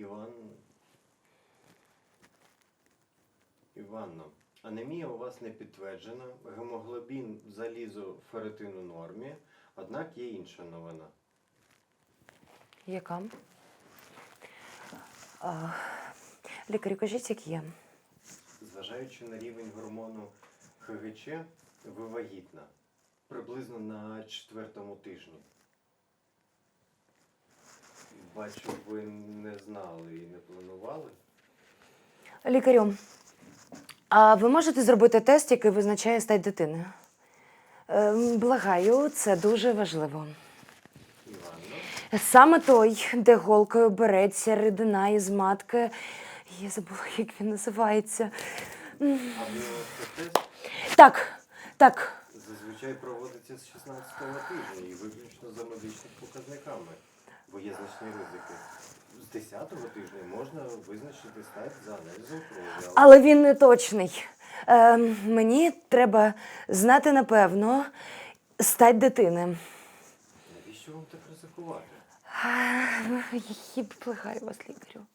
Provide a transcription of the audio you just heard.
Іван. Іванно, анемія у вас не підтверджена, гемоглобін залізо ферритин у нормі, однак є інша новина. Яка? А, лікарю, кажіть, як є. Зважаючи на рівень гормону ХГЧ, ви вагітна. Приблизно на четвертому тижні. Бачу, ви не знали і не планували. Лікарю, а ви можете зробити тест, який визначає стать дитини? Ем, Благаю, це дуже важливо. Іванно, Саме той, де голкою береться рідина із матки. Я забула, як він називається. а тест Так, так. зазвичай проводиться з 16-го тижня і виключно за медичними показниками, бо є значні ризики. З 10-го тижня можна визначити стать за аналізом крові, але він не точний. Е, мені треба знати напевно стать дитини. навіщо вам так ризикувати? Я благаю вас, лікарю.